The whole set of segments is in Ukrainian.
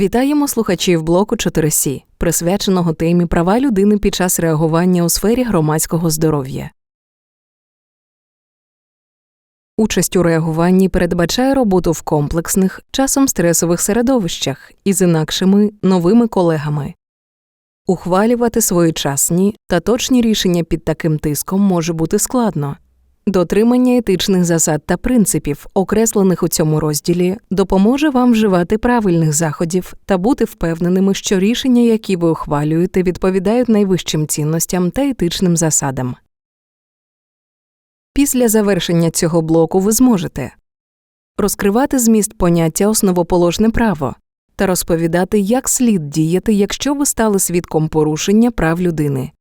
Вітаємо слухачів блоку 4Сі, присвяченого темі права людини під час реагування у сфері громадського здоров'я. Участь у реагуванні передбачає роботу в комплексних, часом стресових середовищах із інакшими новими колегами. Ухвалювати своєчасні та точні рішення під таким тиском може бути складно. Дотримання етичних засад та принципів, окреслених у цьому розділі, допоможе вам вживати правильних заходів та бути впевненими, що рішення, які ви ухвалюєте, відповідають найвищим цінностям та етичним засадам. Після завершення цього блоку ви зможете розкривати зміст поняття основоположне право та розповідати, як слід діяти, якщо ви стали свідком порушення прав людини.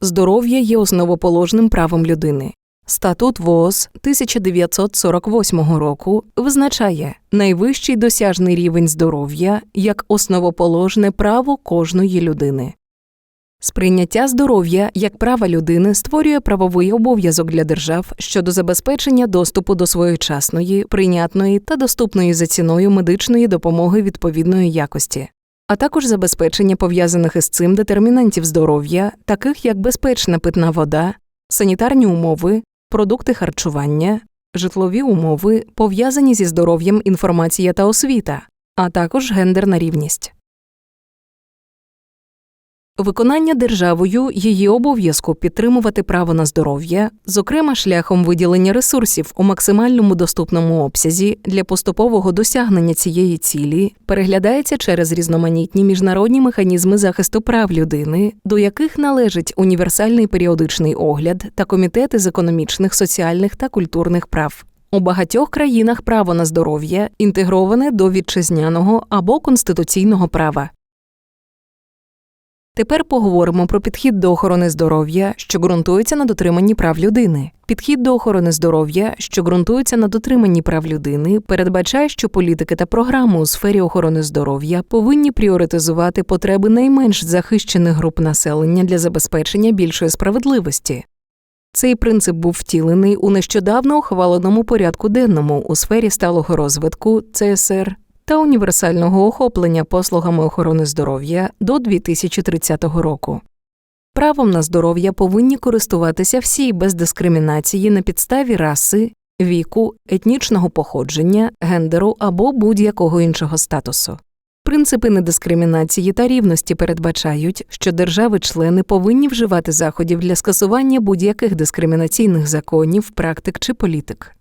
Здоров'я є основоположним правом людини. Статут ВООЗ 1948 року визначає найвищий досяжний рівень здоров'я як основоположне право кожної людини. Сприйняття здоров'я як права людини створює правовий обов'язок для держав щодо забезпечення доступу до своєчасної, прийнятної та доступної за ціною медичної допомоги відповідної якості а також забезпечення пов'язаних із цим детермінантів здоров'я, таких як безпечна питна вода, санітарні умови, продукти харчування, житлові умови, пов'язані зі здоров'ям інформація та освіта, а також гендерна рівність. Виконання державою її обов'язку підтримувати право на здоров'я, зокрема шляхом виділення ресурсів у максимальному доступному обсязі для поступового досягнення цієї цілі, переглядається через різноманітні міжнародні механізми захисту прав людини, до яких належить універсальний періодичний огляд та комітети з економічних, соціальних та культурних прав. У багатьох країнах право на здоров'я інтегроване до вітчизняного або конституційного права. Тепер поговоримо про підхід до охорони здоров'я, що ґрунтується на дотриманні прав людини. Підхід до охорони здоров'я, що ґрунтується на дотриманні прав людини, передбачає, що політики та програми у сфері охорони здоров'я повинні пріоритизувати потреби найменш захищених груп населення для забезпечення більшої справедливості. Цей принцип був втілений у нещодавно ухваленому порядку денному у сфері сталого розвитку ЦСР та універсального охоплення послугами охорони здоров'я до 2030 року. Правом на здоров'я повинні користуватися всі без дискримінації на підставі раси, віку, етнічного походження, гендеру або будь-якого іншого статусу. Принципи недискримінації та рівності передбачають, що держави-члени повинні вживати заходів для скасування будь-яких дискримінаційних законів, практик чи політик.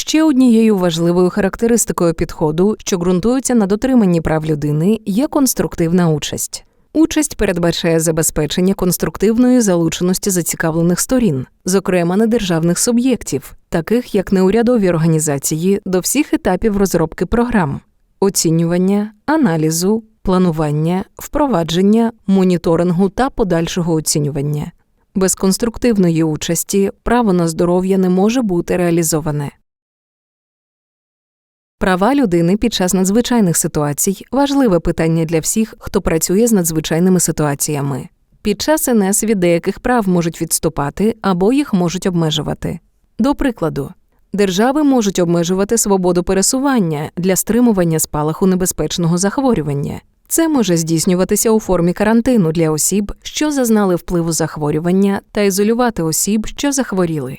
Ще однією важливою характеристикою підходу, що ґрунтується на дотриманні прав людини, є конструктивна участь. Участь передбачає забезпечення конструктивної залученості зацікавлених сторін, зокрема недержавних суб'єктів, таких як неурядові організації, до всіх етапів розробки програм, оцінювання, аналізу, планування, впровадження, моніторингу та подальшого оцінювання. Без конструктивної участі право на здоров'я не може бути реалізоване. Права людини під час надзвичайних ситуацій важливе питання для всіх, хто працює з надзвичайними ситуаціями. Під час НС від деяких прав можуть відступати або їх можуть обмежувати. До прикладу, держави можуть обмежувати свободу пересування для стримування спалаху небезпечного захворювання. Це може здійснюватися у формі карантину для осіб, що зазнали впливу захворювання, та ізолювати осіб, що захворіли.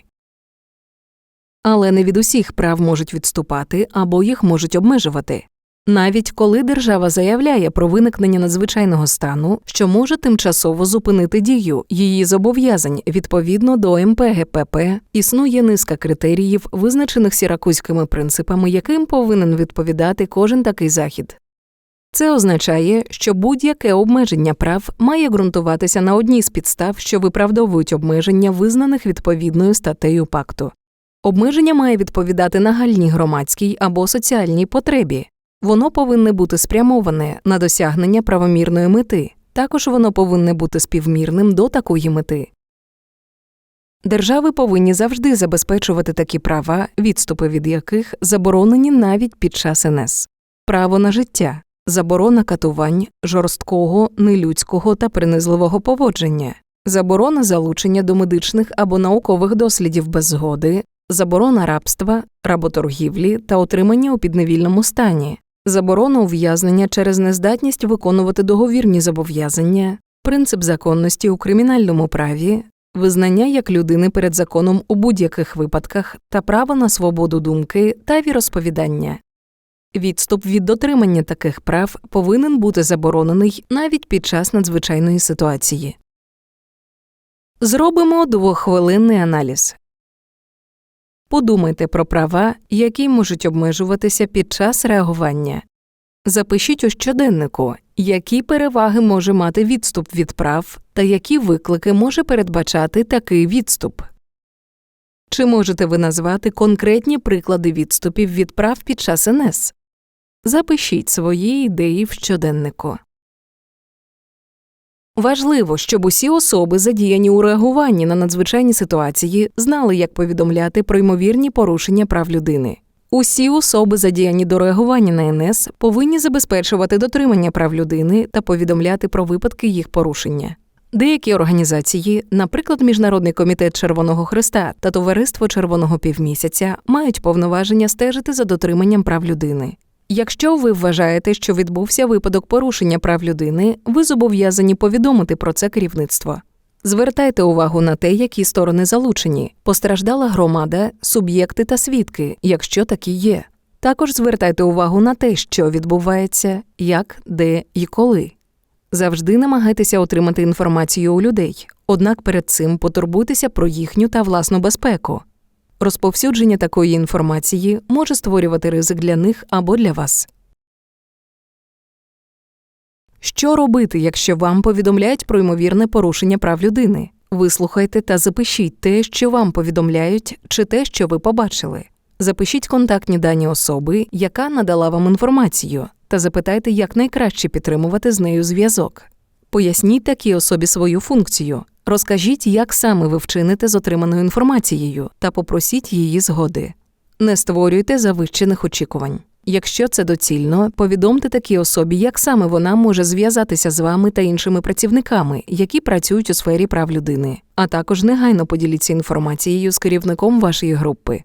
Але не від усіх прав можуть відступати або їх можуть обмежувати. Навіть коли держава заявляє про виникнення надзвичайного стану, що може тимчасово зупинити дію її зобов'язань відповідно до МПГПП, існує низка критеріїв, визначених сіракузькими принципами, яким повинен відповідати кожен такий захід. Це означає, що будь-яке обмеження прав має ґрунтуватися на одній з підстав, що виправдовують обмеження, визнаних відповідною статтею пакту. Обмеження має відповідати нагальній громадській або соціальній потребі. Воно повинне бути спрямоване на досягнення правомірної мети, також воно повинне бути співмірним до такої мети. Держави повинні завжди забезпечувати такі права, відступи від яких заборонені навіть під час НС право на життя, заборона катувань, жорсткого, нелюдського та принизливого поводження, заборона залучення до медичних або наукових дослідів без згоди, заборона рабства, работоргівлі та отримання у підневільному стані, заборона ув'язнення через нездатність виконувати договірні зобов'язання, принцип законності у кримінальному праві, визнання як людини перед законом у будь-яких випадках та право на свободу думки та віросповідання. Відступ від дотримання таких прав повинен бути заборонений навіть під час надзвичайної ситуації. Зробимо двоххвилинний аналіз. Подумайте про права, які можуть обмежуватися під час реагування. Запишіть у щоденнику, які переваги може мати відступ від прав та які виклики може передбачати такий відступ. Чи можете ви назвати конкретні приклади відступів від прав під час НС? Запишіть свої ідеї в щоденнику. Важливо, щоб усі особи, задіяні у реагуванні на надзвичайні ситуації, знали, як повідомляти про ймовірні порушення прав людини. Усі особи, задіяні до реагування на НС, повинні забезпечувати дотримання прав людини та повідомляти про випадки їх порушення. Деякі організації, наприклад, Міжнародний комітет Червоного Христа та Товариство Червоного півмісяця, мають повноваження стежити за дотриманням прав людини. Якщо ви вважаєте, що відбувся випадок порушення прав людини, ви зобов'язані повідомити про це керівництво. Звертайте увагу на те, які сторони залучені, постраждала громада, суб'єкти та свідки, якщо такі є. Також звертайте увагу на те, що відбувається, як, де і коли. Завжди намагайтеся отримати інформацію у людей, однак перед цим потурбуйтеся про їхню та власну безпеку. Розповсюдження такої інформації може створювати ризик для них або для вас. Що робити, якщо вам повідомляють про ймовірне порушення прав людини? Вислухайте та запишіть те, що вам повідомляють, чи те, що ви побачили. Запишіть контактні дані особи, яка надала вам інформацію, та запитайте, як найкраще підтримувати з нею зв'язок. Поясніть такій особі свою функцію, розкажіть, як саме ви вчините з отриманою інформацією, та попросіть її згоди. Не створюйте завищених очікувань. Якщо це доцільно, повідомте такій особі, як саме вона може зв'язатися з вами та іншими працівниками, які працюють у сфері прав людини, а також негайно поділіться інформацією з керівником вашої групи.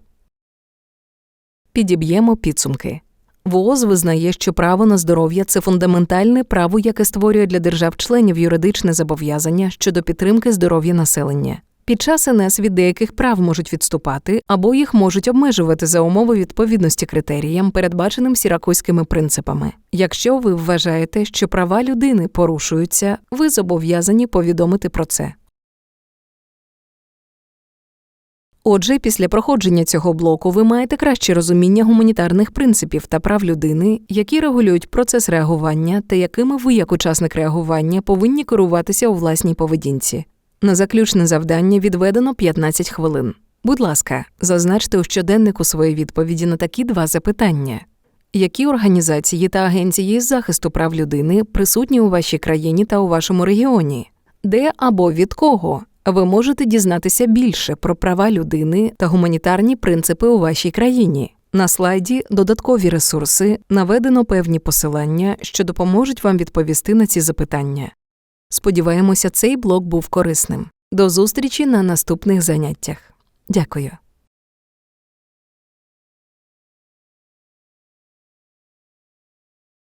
Підіб'ємо підсумки. ВООЗ визнає, що право на здоров'я це фундаментальне право, яке створює для держав-членів юридичне зобов'язання щодо підтримки здоров'я населення. Під час НС від деяких прав можуть відступати або їх можуть обмежувати за умови відповідності критеріям, передбаченим сіракузькими принципами. Якщо ви вважаєте, що права людини порушуються, ви зобов'язані повідомити про це. Отже, після проходження цього блоку ви маєте краще розуміння гуманітарних принципів та прав людини, які регулюють процес реагування та якими ви, як учасник реагування, повинні керуватися у власній поведінці. На заключне завдання відведено 15 хвилин. Будь ласка, зазначте у щоденнику свої відповіді на такі два запитання: які організації та агенції з захисту прав людини присутні у вашій країні та у вашому регіоні? Де або від кого ви можете дізнатися більше про права людини та гуманітарні принципи у вашій країні? На слайді додаткові ресурси наведено певні посилання, що допоможуть вам відповісти на ці запитання. Сподіваємося, цей блог був корисним. До зустрічі на наступних заняттях. Дякую.